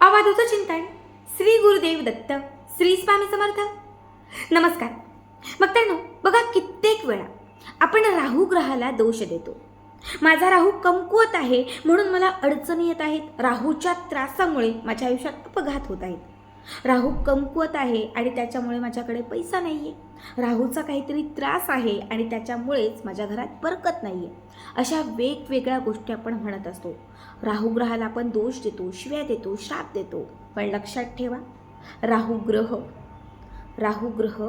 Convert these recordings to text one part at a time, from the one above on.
आवाजाचं चिंतन. श्री गुरुदेव दत्त श्री स्वामी समर्थ. नमस्कार. बघताय बघा कित्येक वेळा आपण राहू ग्रहाला दोष देतो. माझा राहू कमकुवत आहे म्हणून मला अडचणी येत आहेत. राहूच्या त्रासामुळे माझ्या आयुष्यात अपघात होत आहेत. राहू कमकुवत आहे आणि त्याच्यामुळे माझ्याकडे पैसा नाही आहे राहूचा काहीतरी त्रास आहे आणि त्याच्यामुळेच माझ्या घरात बरकत नाही आहे अशा वेगवेगळ्या गोष्टी आपण म्हणत असतो. राहू ग्रहाला आपण दोष देतो शिव्या देतो श्राप देतो. पण लक्षात ठेवा राहू ग्रह राहू ग्रह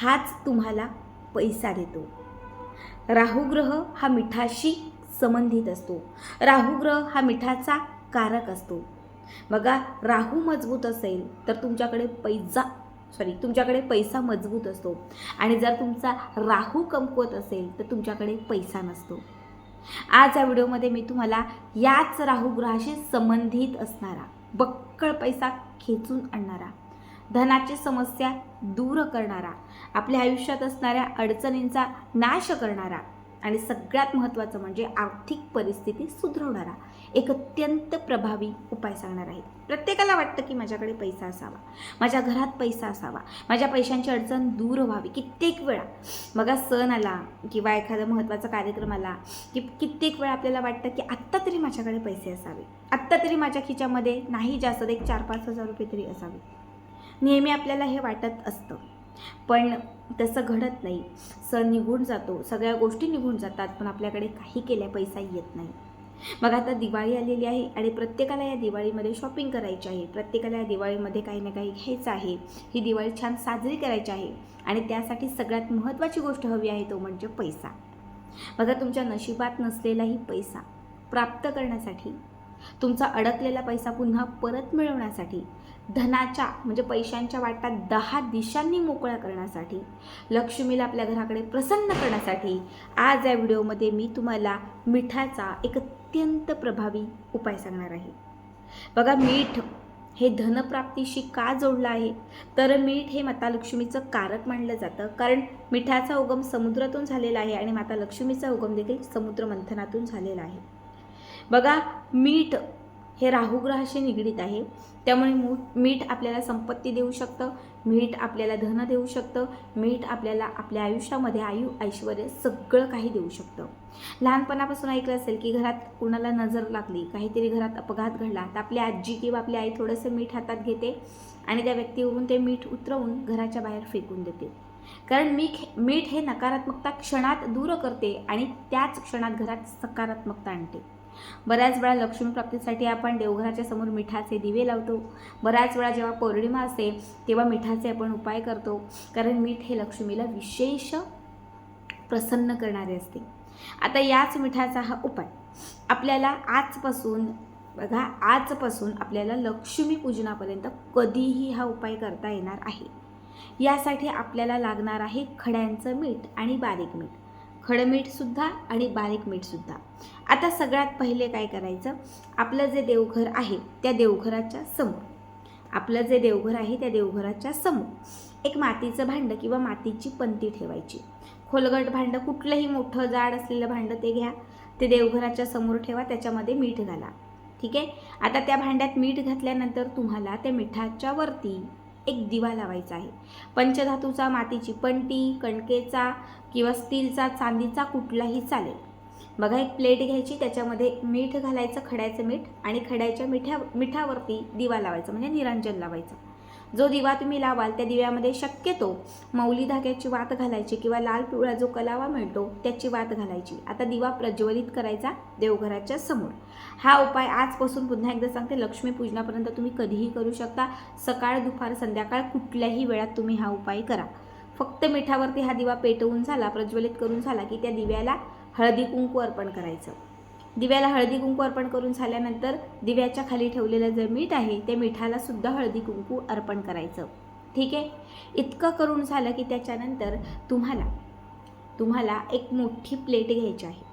हाच तुम्हाला पैसा देतो. राहू ग्रह हा मिठाशी संबंधित असतो. राहू ग्रह हा मिठाचा कारक असतो. बघा राहू मजबूत असेल तर तुमच्याकडे पैसा सॉरी तुमच्याकडे पैसा मजबूत असतो. आणि जर तुमचा राहू कमकुवत असेल तर तुमच्याकडे पैसा नसतो. आज या व्हिडिओमध्ये मी तुम्हाला याच राहुग्रहाशी संबंधित असणारा बक्कळ पैसा खेचून आणणारा धनाची समस्या दूर करणारा आपल्या आयुष्यात असणाऱ्या अडचणींचा नाश करणारा आणि सगळ्यात महत्त्वाचं म्हणजे आर्थिक परिस्थिती सुधरवणारा एक अत्यंत प्रभावी उपाय सांगणार आहेत प्रत्येकाला वाटतं की माझ्याकडे पैसा असावा माझ्या घरात पैसा असावा माझ्या पैशांची अडचण दूर व्हावी कित्येक वेळा. बघा सण आला किंवा एखादा महत्त्वाचा कार्यक्रम आला की कित्येक वेळा आपल्याला वाटतं की आत्ता तरी माझ्याकडे पैसे असावे. आत्ता तरी माझ्या खिच्यामध्ये नाही जास्त एक चार पाच हजार रुपये तरी असावे. नेहमी आपल्याला हे वाटत असतं. पण तसं घडत नाही. सण निघून जातो सगळ्या गोष्टी निघून जातात पण आपल्याकडे काही केल्या पैसा येत नाही. मग आता दिवाळी आलेली आहे आणि प्रत्येकाला या दिवाळीमध्ये शॉपिंग करायची आहे. प्रत्येकाला या दिवाळीमध्ये काही ना काही घ्यायचं आहे. ही दिवाळी छान साजरी करायची आहे आणि त्यासाठी सगळ्यात महत्त्वाची गोष्ट हवी आहे तो म्हणजे पैसा. बघा तुमच्या नशिबात नसलेलाही पैसा प्राप्त करण्यासाठी तुमचा अडकलेला पैसा पुन्हा परत मिळवण्यासाठी धनाच्या म्हणजे पैशांच्या वाटा दहा दिशांनी मोकळ्या करण्यासाठी लक्ष्मीला आपल्या घराकडे प्रसन्न करण्यासाठी आज या व्हिडिओमध्ये मी तुम्हाला मिठाचा एक अत्यंत प्रभावी उपाय सांगणार आहे. बघा मीठ हे धनप्राप्तीशी का जोडलं आहे? तर मीठ हे माता लक्ष्मीचं कारक मानलं जातं कारण मिठाचा उगम समुद्रातून झालेला आहे आणि माता लक्ष्मीचा उगम देखील समुद्र मंथनातून झालेला आहे. बघा मीठ हे राहुग्रहाशी निगडीत आहे. त्यामुळे मू मीठ आपल्याला संपत्ती देऊ शकतं मीठ आपल्याला धन देऊ शकतं मीठ आपल्याला आपल्या आयुष्यामध्ये आयु ऐश्वर सगळं काही देऊ शकतं. लहानपणापासून ऐकलं असेल की घरात कुणाला नजर लागली काहीतरी घरात अपघात घडला तर आपली आजी किंवा आपली आई थोडंसं मीठ हातात घेते आणि त्या व्यक्तीवरून ते मीठ उतरवून घराच्या बाहेर फेकून देते. कारण मीठ मीठ हे नकारात्मकता क्षणात दूर करते आणि त्याच क्षणात घरात सकारात्मकता आणते. बऱ्याच वेळा लक्ष्मीप्राप्तीसाठी आपण देवघराच्या समोर मिठाचे दिवे लावतो. बऱ्याच वेळा जेव्हा पौर्णिमा असते तेव्हा मिठाचे आपण उपाय करतो. कारण मीठ हे लक्ष्मीला विशेष प्रसन्न करणारे असते. आता याच मिठाचा हा उपाय. आपल्याला आजपासून बघा आजपासून आपल्याला लक्ष्मीपूजनापर्यंत कधीही हा उपाय करता येणार आहे. यासाठी आपल्याला लागणार आहे खड्यांचं मीठ आणि बारीक मीठ. खडं मीठसुद्धा आणि बारीक मीठसुद्धा आता सगळ्यात पहिले काय करायचं? आपलं जे देवघर आहे त्या देवघराच्या समोर. आपलं जे देवघर आहे त्या देवघराच्या समोर. एक मातीचं भांडं किंवा मातीची पंती ठेवायची. खोलगट भांडं कुठलंही मोठं जाड असलेलं भांडं ते घ्या. ते देवघराच्या समोर ठेवा त्याच्यामध्ये मीठ घाला. ठीक आहे? आता त्या भांड्यात मीठ घातल्यानंतर तुम्हाला त्या मिठाच्या वरती एक दिवा लावायचा आहे. पंचधातूचा मातीची पंटी कणकेचा किंवा स्टीलचा चांदीचा कुठलाही चालेल. बघा एक प्लेट घ्यायची त्याच्यामध्ये मीठ घालायचं खड्याचं मीठ आणि खड्याच्या मिठ्या मिठावरती दिवा लावायचा म्हणजे निरंजन लावायचं. जो दिवा तुम्ही लावाल त्या दिव्यामध्ये शक्यतो मौली धाग्याची वात घालायची किंवा लाल पिवळा जो कलावा मिळतो त्याची वात घालायची. आता दिवा प्रज्वलित करायचा देवघराच्या समोर. हा उपाय आजपासून पुन्हा एकदा सांगते. लक्ष्मीपूजनापर्यंत तुम्ही कधीही करू शकता. सकाळ दुपार संध्याकाळ कुठल्याही वेळात तुम्ही हा उपाय करा. फक्त मिठावरती हा दिवा पेटवून झाला प्रज्वलित करून झाला की त्या दिव्याला हळदी कुंकू अर्पण करायचं. दिव्याला हळदी कुंकू अर्पण करून झाल्यानंतर दिव्याच्या खाली ठेवलेलं जे मीठ आहे ते मिठाला सुद्धा हळदी कुंकू अर्पण करायचं. ठीक आहे? इतकं करून झालं की त्याच्यानंतर तुम्हाला तुम्हाला एक मोठी प्लेट घ्यायची आहे.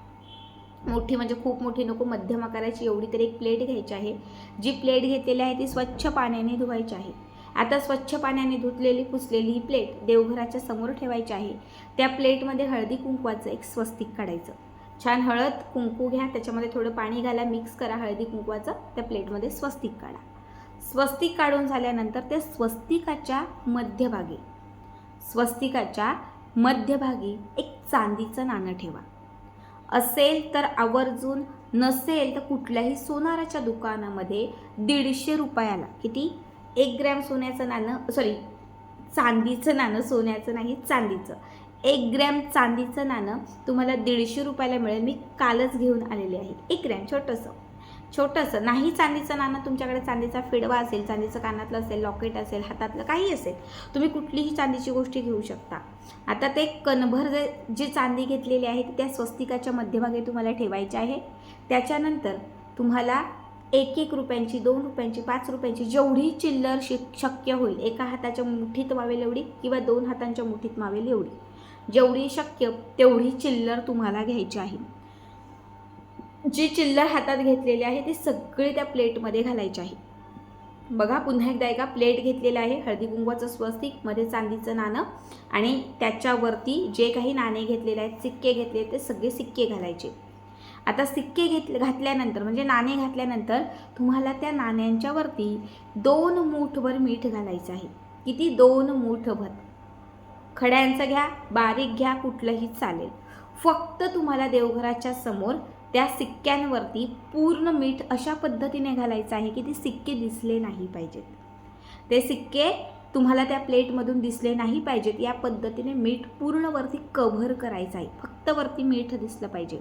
मोठी म्हणजे खूप मोठी नको मध्यम आकाराची एवढी तरी एक प्लेट घ्यायची आहे. जी प्लेट घेतलेली आहे ती स्वच्छ पाण्याने धुवायची आहे. आता स्वच्छ पाण्याने धुतलेली पुसलेली ही प्लेट देवघराच्या समोर ठेवायची आहे. त्या प्लेटमध्ये हळदी कुंकवाचं एक स्वस्तिक काढायचं. छान हळद कुंकू घ्या त्याच्यामध्ये थोडं पाणी घाला मिक्स करा हळदी कुंकवाचं त्या प्लेटमध्ये स्वस्तिक काढा. स्वस्तिक काढून झाल्यानंतर त्या स्वस्तिकाच्या मध्यभागी स्वस्तिकाच्या मध्यभागी एक चांदीचं नाणं ठेवा. असेल तर आवर्जून नसेल तर कुठल्याही सोनाराच्या दुकानामध्ये दीडशे रुपयाला किती? एक ग्रॅम सोन्याचं नाणं सॉरी चांदीचं नाणं सोन्याचं नाही चांदीचं. एक ग्रॅम चांदीचं नाणं तुम्हाला दीडशे रुपयाला मिळेल. मी कालच घेऊन आलेले आहे. एक ग्रॅम छोटंसं. छोटंसं. नाही चांदीचं नाणं तुमच्याकडे चांदीचा फिडवा असेल चांदीचं कानातलं असेल लॉकेट असेल हातातलं काही असेल तुम्ही कुठलीही चांदीची गोष्टी घेऊ शकता. आता ते कणभर जे जी चांदी घेतलेली आहे त्या स्वस्तिकाच्या मध्यभागी तुम्हाला ठेवायची आहे. त्याच्यानंतर तुम्हाला एक एक रुपयांची दोन रुपयांची पाच रुपयांची जेवढी चिल्लर शिक शक्य होईल एका हाताच्या मुठीत मावेल एवढी किंवा दोन हातांच्या मुठीत मावेल एवढी. जेवढी शक्य तेवढी चिल्लर तुम्हाला घ्यायची आहे. जी चिल्लर हातात घेतलेली आहे ती सगळी त्या प्लेटमध्ये घालायची आहे. बघा पुन्हा एकदा एका प्लेट घेतलेलं आहे हळदी कुंकवाचं स्वस्तिकमध्ये चांदीचं नाणं आणि त्याच्यावरती जे काही नाणे घेतलेले आहेत सिक्के घेतले ते सगळे सिक्के घालायचे. आता सिक्के घेतले घातल्यानंतर म्हणजे नाणे घातल्यानंतर तुम्हाला त्या नाण्यांच्यावरती दोन मूठभर मीठ घालायचं आहे. किती? दोन मूठभर. खड्यांचं घ्या बारीक घ्या कुठलंही चालेल. फक्त तुम्हाला देवघराच्या समोर त्या सिक्क्यांवरती पूर्ण मीठ अशा पद्धतीने घालायचं आहे की ते सिक्के दिसले नाही पाहिजेत. ते सिक्के तुम्हाला त्या प्लेटमधून दिसले नाही पाहिजेत. या पद्धतीने मीठ पूर्ण वरती कव्हर करायचं आहे. फक्त वरती मीठ दिसलं पाहिजे.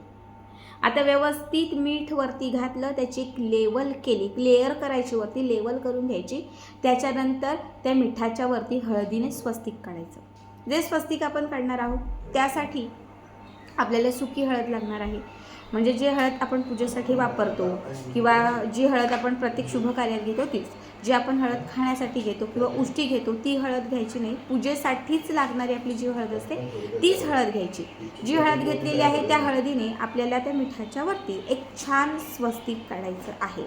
आता व्यवस्थित मीठ वरती घातलं त्याची एक लेवल केली लेअर करायची वरती लेवल करून घ्यायची. त्याच्यानंतर त्या मिठाच्या वरती हळदीने स्वस्तिक काढायचं. जे स्वस्तिक आपण काढणार आहोत त्यासाठी आपल्याला सुकी हळद लागणार आहे. म्हणजे जी हळद आपण पूजेसाठी वापरतो किंवा जी हळद आपण प्रत्येक शुभ कार्यात घेतो तीच. जी आपण हळद खाण्यासाठी घेतो किंवा उष्टी घेतो ती हळद घ्यायची नाही. पूजेसाठीच लागणारी आपली जी हळद असते तीच हळद घ्यायची. जी हळद घेतलेली आहे त्या हळदीने आपल्याला त्या मिठाच्या वरती एक छान स्वस्तिक काढायचं आहे.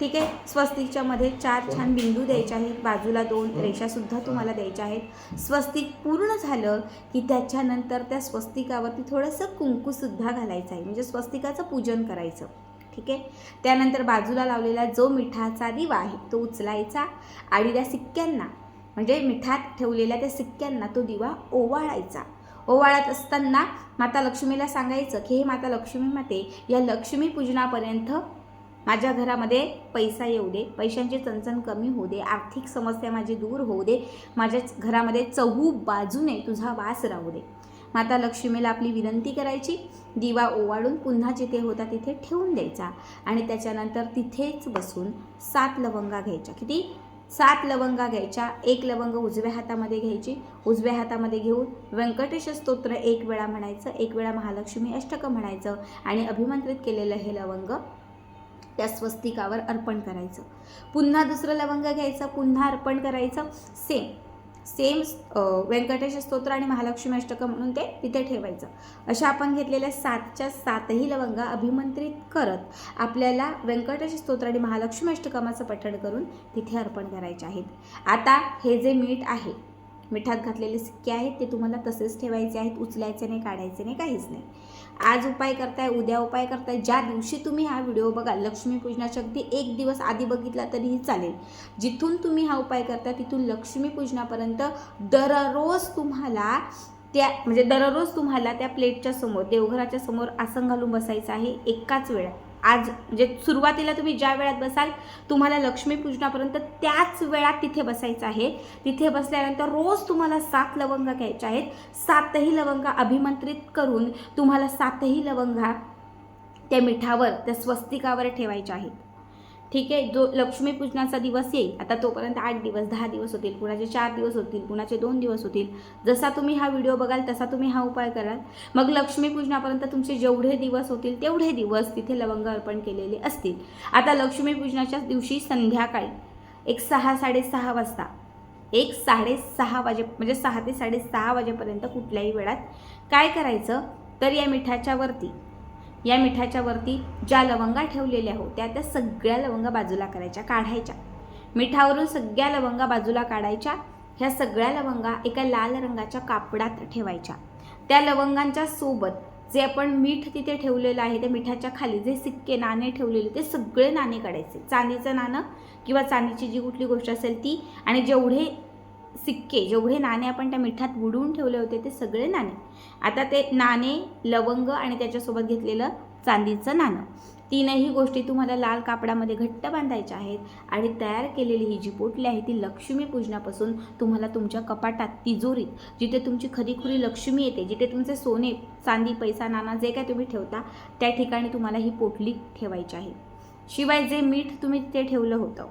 ठीक आहे? स्वस्तिकच्या मध्ये चार छान बिंदू द्यायचे आहेत. बाजूला दोन रेषासुद्धा तुम्हाला द्यायच्या आहेत. स्वस्तिक पूर्ण झालं की त्याच्यानंतर त्या स्वस्तिकावरती थोडंसं कुंकूसुद्धा घालायचं आहे. म्हणजे स्वस्तिकाचं पूजन करायचं. ठीक आहे? त्यानंतर बाजूला लावलेला जो मिठाचा दिवा आहे तो उचलायचा आणि त्या सिक्क्यांना म्हणजे मिठात ठेवलेल्या त्या सिक्क्यांना तो दिवा ओवाळायचा. ओवाळत असताना माता लक्ष्मीला सांगायचं की हे माता लक्ष्मी माते या लक्ष्मी पूजनापर्यंत माझ्या घरामध्ये पैसा येऊ दे पैशांची चणचण कमी होऊ दे आर्थिक समस्या माझी दूर होऊ दे माझ्या घरामध्ये चहू बाजूने तुझा वास राहू दे. माता लक्ष्मीला आपली विनंती करायची दिवा ओवाळून पुन्हा जिथे होता तिथे ठेवून द्यायचा आणि त्याच्यानंतर तिथेच बसून सात लवंगा घ्यायच्या. किती? सात लवंगा घ्यायच्या एक लवंग उजव्या हातामध्ये घ्यायची उजव्या हातामध्ये घेऊन व्यंकटेश स्तोत्र एक वेळा म्हणायचं एक वेळा महालक्ष्मी अष्टक म्हणायचं आणि अभिमंत्रित केलेलं हे लवंग त्या स्वस्तिकावर अर्पण करायचं. पुन्हा दुसरं लवंग घ्यायचं पुन्हा अर्पण करायचं. सेम सेम व्यंकटेश स्तोत्र आणि महालक्ष्मी अष्टक म्हणून ते तिथे ठेवायचं. अशा आपण घेतलेल्या सातच्या सातही लवंगा अभिमंत्रित करत आपल्याला व्यंकटेश स्तोत्र आणि महालक्ष्मी अष्टकमाचं पठण करून तिथे अर्पण करायचे आहेत. आता हे जे मीठ आहे मिठात घातलेले सिक्के आहेत ते तुम्हाला तसेच ठेवायचे आहेत उचलायचे नाही काढायचे नाही काहीच नाही. आज उपाय करताय उद्या उपाय करताय. ज्या दिवशी तुम्ही हा व्हिडिओ बघाल लक्ष्मीपूजनाच्या अगदी एक दिवस आधी बघितला तरीही चालेल. जिथून तुम्ही हा उपाय करता तिथून लक्ष्मीपूजनापर्यंत दररोज तुम्हाला त्या म्हणजे दररोज तुम्हाला त्या प्लेटच्या समोर देवघराच्या समोर आसन घालून बसायचं आहे एकाच वेळा. आज म्हणजे सुरुवातीला तुम्ही ज्या वेळात बसाल तुम्हाला लक्ष्मीपूजनापर्यंत त्याच वेळात तिथे बसायचं आहे. तिथे बसल्यानंतर रोज तुम्हाला सात लवंगा घ्यायच्या आहेत. सातही लवंगा अभिमंत्रित करून तुम्हाला सातही लवंगा त्या मिठावर त्या स्वस्तिकावर ठेवायच्या आहेत. ठीक आहे जो लक्ष्मीपूजनाचा दिवस येईल आता तोपर्यंत आठ दिवस दहा दिवस होतील कुणाचे चार दिवस होतील कुणाचे दोन दिवस होतील जसा तुम्ही हा व्हिडिओ बघाल तसा तुम्ही हा उपाय कराल. मग लक्ष्मीपूजनापर्यंत तुमचे जेवढे दिवस होतील तेवढे दिवस तिथे लवंग अर्पण केलेले असतील. आता लक्ष्मीपूजनाच्या दिवशी संध्याकाळी एक सहा साडेसहा वाजता एक साडेसहा वाजे म्हणजे सहा ते साडेसहा वाजेपर्यंत कुठल्याही वेळात काय करायचं? तर या मिठाच्या वरती या मिठाच्या वरती ज्या लवंगा ठेवलेल्या हो त्या त्या सगळ्या लवंगा बाजूला करायच्या काढायच्या. मिठावरून सगळ्या लवंगा बाजूला काढायच्या ह्या सगळ्या लवंगा एका लाल रंगाच्या कापडात ठेवायच्या. त्या लवंगांच्या सोबत जे आपण मीठ तिथे ठेवलेलं आहे त्या मिठाच्या खाली जे सिक्के नाणे ठेवलेले ते सगळे नाणे काढायचे. चांदीचं नाणं किंवा चांदीची जी कुठली गोष्ट असेल ती आणि जेवढे सिक्के जेवढे नाणे आपण त्या मिठात बुडवून ठेवले होते ते सगळे नाणे. आता ते नाणे लवंग आणि त्याच्यासोबत घेतलेलं चांदीचं नाणं. तीनही गोष्टी तुम्हाला लाल कापडामध्ये घट्ट बांधायच्या आहेत आणि तयार केलेली ही जी पोटली आहे ती लक्ष्मी पूजनापासून तुम्हाला तुमच्या कपाटात तिजोरीत जिथे तुमची खरीखुरी लक्ष्मी येते जिथे तुमचे सोने चांदी पैसा नाणा जे काय तुम्ही ठेवता त्या ठिकाणी तुम्हाला ही पोटली ठेवायची आहे. शिवाय जे मीठ तुम्ही तिथे ठेवलं होतं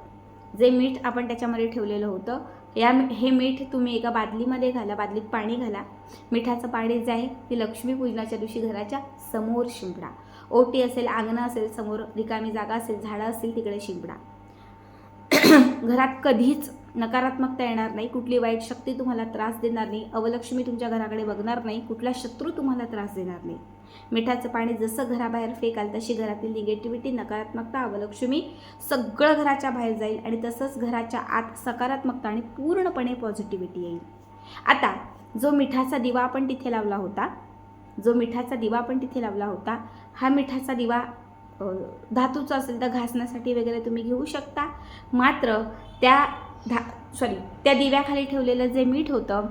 जे मीठ आपण त्याच्यामध्ये ठेवलेलं होतं या हे मीठ तुम्ही एका बादलीमध्ये घाला बादलीत पाणी घाला. मिठाचं पाणी जे आहे ते लक्ष्मीपूजनाच्या दिवशी घराच्या समोर शिंपडा. ओटी असेल अंगणं असेल समोर रिकामी जागा असेल झाडं असतील तिकडे शिंपडा. घरात कधीच नकारात्मकता येणार नाही कुठली वाईट शक्ती तुम्हाला त्रास देणार नाही अवलक्ष्मी तुमच्या घराकडे बघणार नाही कुठला शत्रू तुम्हाला त्रास देणार नाही. मिठाचं पाणी जसं घराबाहेर फेकाल तशी घरातील निगेटिव्हिटी नकारात्मकता अवलक्ष्मी सगळं घराच्या बाहेर जाईल आणि तसंच घराच्या आत सकारात्मकता आणि पूर्णपणे पॉझिटिव्हिटी येईल. आता जो मिठाचा दिवा आपण तिथे लावला होता जो मिठाचा दिवा आपण तिथे लावला होता हा मिठाचा दिवा धातूचा असेल तर घासण्यासाठी वगैरे तुम्ही घेऊ शकता. मात्र त्या धा सॉरी त्या दिव्याखाली ठेवलेलं जे मीठ होतं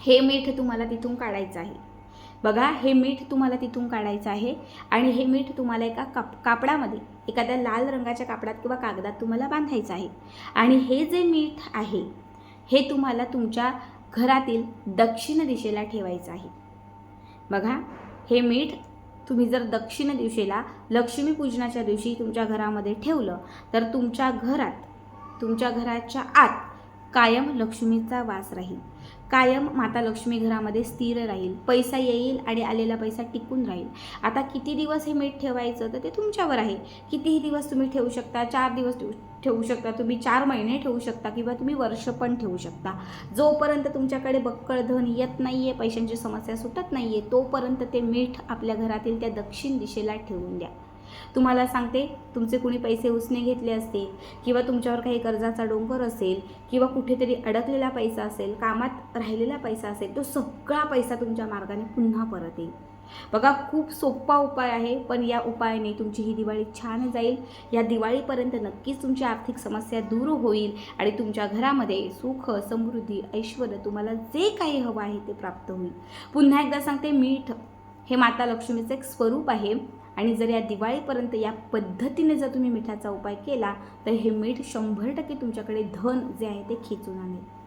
हे मीठ तुम्हाला तिथून काढायचं आहे. बघा हे मीठ तुम्हाला तिथून काढायचं आहे आणि हे मीठ तुम्हाला एका काप कापडामध्ये एखाद्या लाल रंगाच्या कापडात किंवा कागदात तुम्हाला बांधायचं आहे. आणि हे जे मीठ आहे हे तुम्हाला तुमच्या घरातील दक्षिण दिशेला ठेवायचं आहे. बघा हे मीठ तुम्ही जर दक्षिण दिशेला लक्ष्मीपूजनाच्या दिवशी तुमच्या घरामध्ये ठेवलं तर तुमच्या घरात तुमच्या घराच्या आत कायम लक्ष्मीचा वास राहील. कायम माता लक्ष्मी घरामध्ये स्थिर राहील पैसा येईल आणि आलेला पैसा टिकून राहील. आता किती दिवस हे मीठ ठेवायचं तर ते तुमच्यावर आहे. कितीही दिवस तुम्ही ठेवू शकता चार दिवस ठेवू ठेवू शकता तुम्ही चार महिने ठेवू शकता किंवा तुम्ही वर्ष पण ठेवू शकता. जोपर्यंत तुमच्याकडे बक्कळ धन येत नाही आहे पैशांची समस्या सुटत नाही आहे तोपर्यंत ते मीठ आपल्या घरातील त्या दक्षिण दिशेला ठेवून द्या. तुम्हाला सांगते तुमचे कुणी पैसे उसने घेतले असतील किंवा तुमच्यावर काही कर्जाचा डोंगर असेल किंवा कुठेतरी अडकलेला पैसा असेल कामात राहिलेला पैसा असेल तो सगळा पैसा तुमच्या मार्गाने पुन्हा परत येईल. बघा खूप सोपा उपाय आहे पण या उपायाने तुमची ही दिवाळी छान जाईल. या दिवाळीपर्यंत नक्कीच तुमची आर्थिक समस्या दूर होईल आणि तुमच्या घरामध्ये सुख समृद्धी ऐश्वर तुम्हाला जे काही हवं आहे ते प्राप्त होईल. पुन्हा एकदा सांगते मीठ हे माता लक्ष्मीचं एक स्वरूप आहे. आणि जर या दिवाळीपर्यंत या पद्धतीने जर तुम्ही मिठाचा उपाय केला तर हे मीठ शंभर टक्के तुमच्याकडे धन जे आहे ते खेचून आणेल.